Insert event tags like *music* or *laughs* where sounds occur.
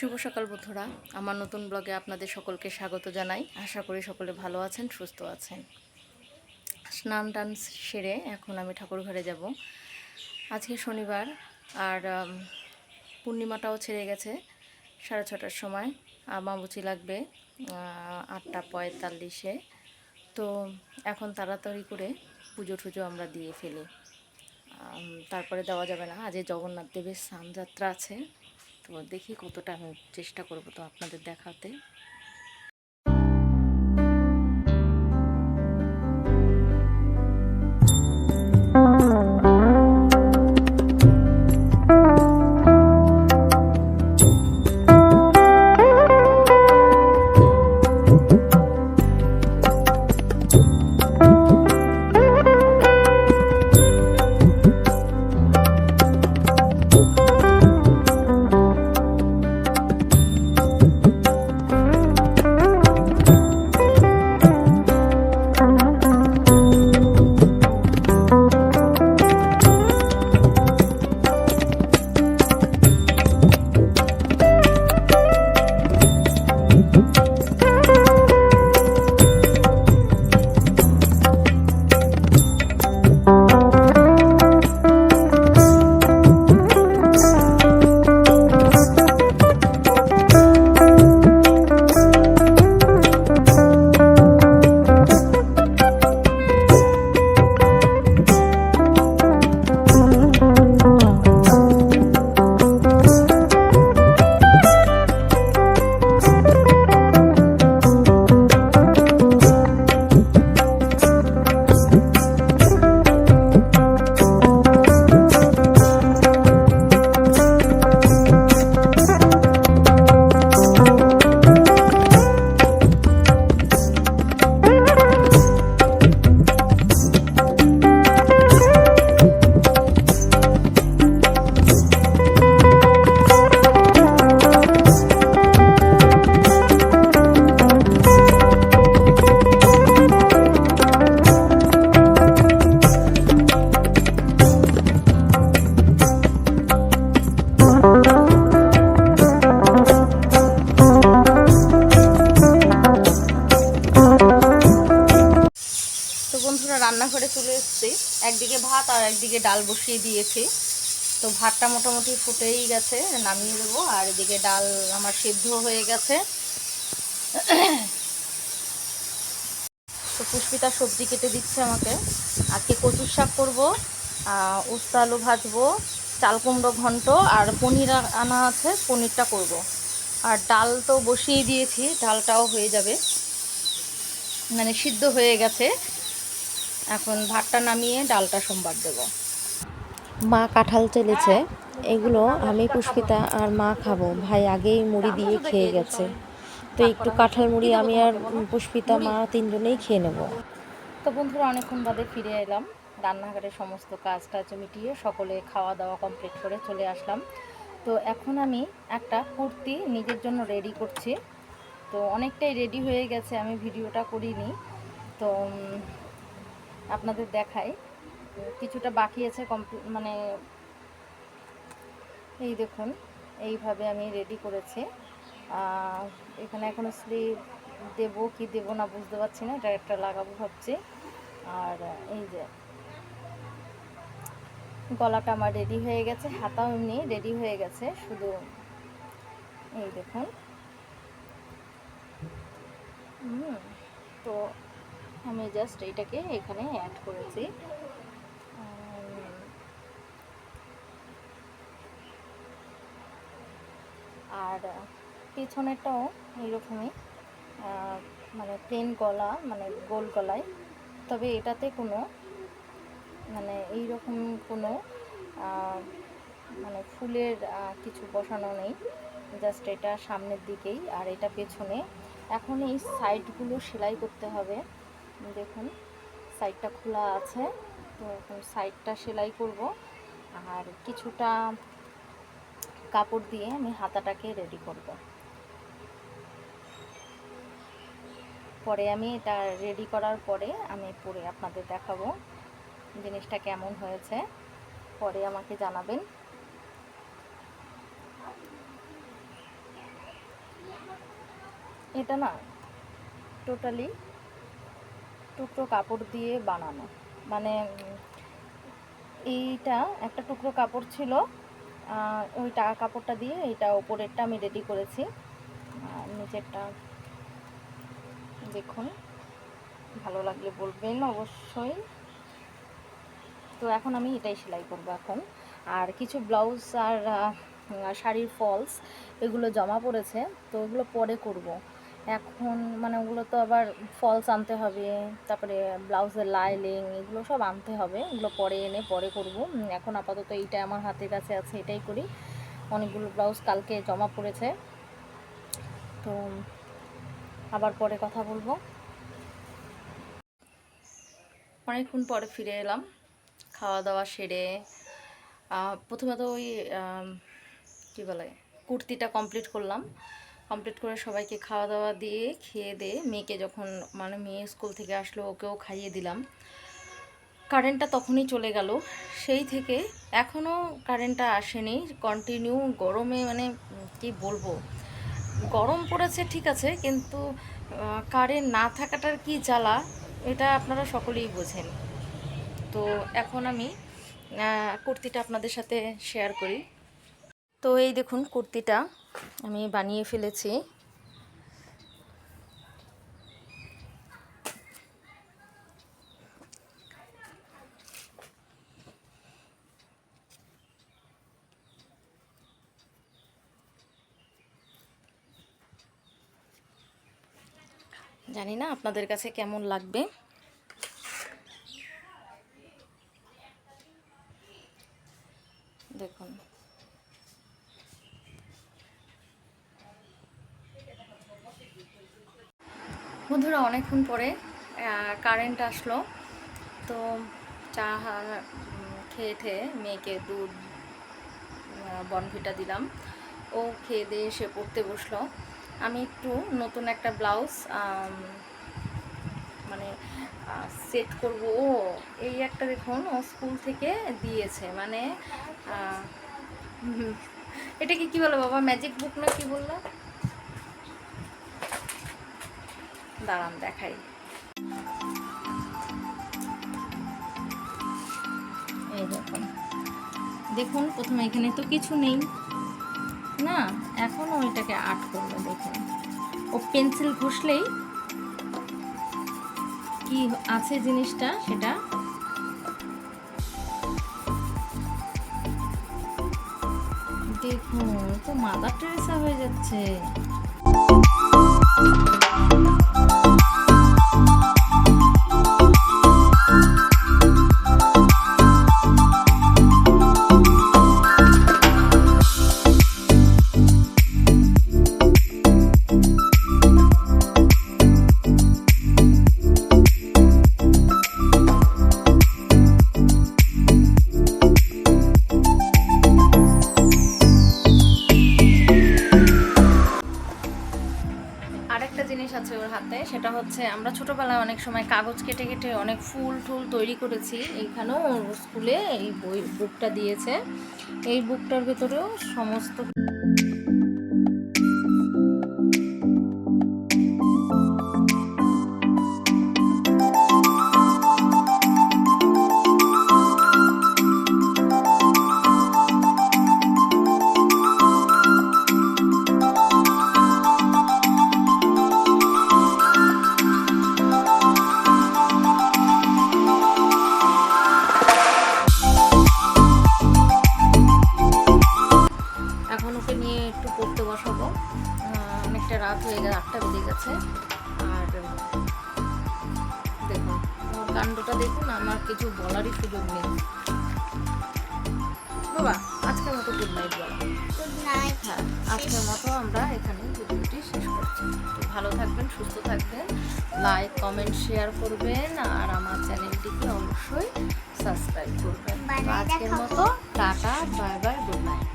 শুভ সকাল বন্ধুরা। আমার নতুন ব্লগে আপনাদের সকলকে স্বাগত জানাই। আশা করি সকলে ভালো আছেন, সুস্থ আছেন। স্নান টান সেরে এখন আমি ঠাকুর ঘরে যাব। আজকে শনিবার, আর পূর্ণিমাটাও ছেড়ে গেছে সাড়ে ছটার সময়। আমাবুচি লাগবে আটটা পঁয়তাল্লিশে। তো এখন তাড়াতাড়ি করে পুজো টুজো আমরা দিয়ে ফেলি। তারপরে দেওয়া যাবে না। আজ জগন্নাথ দেবের স্নানযাত্রা আছে। তো দেখি কতটা আমি চেষ্টা করব তো আপনাদের দেখাতে। চলে এসেছি। একদিকে ভাত আর একদিকে ডাল বসিয়ে দিয়েছি। তো ভাতটা মোটামুটি ফুটেই গেছে, নামিয়ে দেবো। আর এদিকে ডাল আমার সেদ্ধ হয়ে গেছে। তো পুষ্পিতা সবজি কেটে দিচ্ছে আমাকে। আজকে কচুর শাক করব উস্তা আলু ভাজবো, চাল কুমড়ো ঘন্ট, আর পনির আনা আছে, পনিরটা করব। আর ডাল তো বসিয়ে দিয়েছি, ডালটাও হয়ে যাবে। মানে সিদ্ধ হয়ে গেছে। এখন ভাতটা নামিয়ে ডালটা সোমবার দেব। মা কাঁঠাল চেলেছে এগুলো আমি পুষ্পিতা আর মা খাব। ভাই আগেই মুড়ি দিয়ে খেয়ে গেছে। তো একটু কাঁঠাল মুড়ি আমি আর পুষ্পিতা মা তিনজনেই খেয়ে নেব। তো বন্ধুরা অনেকক্ষণ বাদে ফিরে এলাম। রান্নাঘরের সমস্ত কাজ টাজ মিটিয়ে সকলে খাওয়া দাওয়া কমপ্লিট করে চলে আসলাম। তো এখন আমি একটা কুর্তি নিজের জন্য রেডি করছি। তো অনেকটাই রেডি হয়ে গেছে আমি ভিডিওটা করিনি। তো আপনাদের দেখাই। কিছুটা বাকি আছে মানে এই দেখুন, এইভাবে আমি রেডি করেছি। এখানে এখনও স্লিভ দেবো কি দেবো না বুঝতে পারছি না, এটা একটা লাগাবো ভাবছি। আর এই যে গলাটা আমার রেডি হয়ে গেছে, হাতাও এমনি রেডি হয়ে গেছে, শুধু এই দেখুন। তো আমি জাস্ট এইটাকে এখানে অ্যাড করেছি। আর পিছনেরটাও এইরকমই মানে প্লেন গলা মানে গোল গলায়। তবে এটাতে কোনো মানে এই রকম কোনো মানে ফুলের কিছু বসানো নেই। জাস্ট এটা সামনের দিকেই আর এটা পেছনে। এখন এই সাইডগুলো সেলাই করতে হবে। দেখুন সাইডটা খোলা আছে। তো এখন সাইডটা সেলাই করব। আর কিছুটা কাপড় দিয়ে আমি হাতাটাকে রেডি করব। পরে আমি এটা রেডি করার পরে আমি পরে আপনাদের দেখাবো জিনিসটা কেমন হয়েছে। পরে আমাকে জানাবেন। এটা না টোটালি টুকরো কাপড় দিয়ে বানানো। মানে এইটা একটা টুকরো কাপড় ছিল ওই টাকা কাপড়টা দিয়ে এইটা ওপরেরটা আমি রেডি করেছি। নিচেরটা দেখুন, ভালো লাগলে বলবেন অবশ্যই। তো এখন আমি এটাই সেলাই করব এখন। আর কিছু ব্লাউজ আর শাড়ির ফলস, এগুলো জমা পড়েছে, তো ওগুলো পরে করব। এখন মানে ওগুলো তো আবার ফলস আনতে হবে, তারপরে ব্লাউজের লাইলিং এগুলো সব আনতে হবে, এগুলো পরে এনে পরে করব। এখন আপাতত এইটা আমার হাতের কাছে আছে, এটাই করি। অনেকগুলো ব্লাউজ কালকে জমা পড়েছে। তো আবার পরে কথা বলব। অনেকক্ষণ পরে ফিরে এলাম খাওয়া দাওয়া সেরে প্রথমে তো ওই কী বলে, কুর্তিটা কমপ্লিট করলাম। কমপ্লিট করে সবাইকে খাওয়া দাওয়া দিয়ে খেয়ে দিয়ে মেয়েকে যখন মানে মেয়ে স্কুল থেকে আসলো, ওকেও খাইয়ে দিলাম। কারেন্টটা তখনই চলে গেল। সেই থেকে এখনও কারেন্টটা আসেনি। কন্টিনিউ গরমে মানে কি বলব? গরম পড়েছে, ঠিক আছে, কিন্তু কারেন্ট না থাকাটার কি জ্বালা, এটা আপনারা সকলেই বোঝেন। তো এখন আমি কুর্তিটা আপনাদের সাথে শেয়ার করি। তো এই দেখুন কুর্তিটা। আমি বানিয়ে ফেলেছি। জানি না আপনাদের কাছে কেমন লাগবে দেখুন বন্ধুরা, অনেকক্ষণ পরে কারেন্ট আসলো। তো চা খেয়ে খেয়ে মেয়েকে দুধ বনভিটা দিলাম। ও খেয়ে দিয়ে এসে পড়তে বসল। আমি একটু নতুন একটা ব্লাউজ মানে সেট করব। ও, এই একটা দেখুন, ও স্কুল থেকে দিয়েছে। মানে *laughs* এটাকে কি বলে বাবা ম্যাজিক বুক না কি বলল? দাঁড়ান, দেখাই। এই দেখুন। দেখুন, প্রথমে এখানে তো কিছু নেই। না, এখনও ওইটাকে আর্ট করবে দেখুন। ও পেন্সিল ঘষলেই কি আছে জিনিসটা সেটা? দেখুন তো মাদার টেরেসা হয়ে যাচ্ছে। জিনিস আছে ওর হাতে, সেটা হচ্ছে আমরা ছোটবেলায় অনেক সময় কাগজ কেটে কেটে অনেক ফুল টুল তৈরি করেছি। এইখানেও স্কুলে এই বই বুকটা দিয়েছে। এই বুকটার ভেতরেও সমস্ত কিছু বলারই সুযোগ নেই। বাবা আজকের মতো গুড নাইট বলো। গুড নাইট হ্যাঁ। আজকের মতো আমরা এখানে ভিডিওটি শেষ করছি। তো ভালো থাকবেন সুস্থ থাকবেন লাইক কমেন্ট শেয়ার করবেন আর আমার চ্যানেলটিকে অবশ্যই সাবস্ক্রাইব করবেন। আজকের মতো tata bye bye good night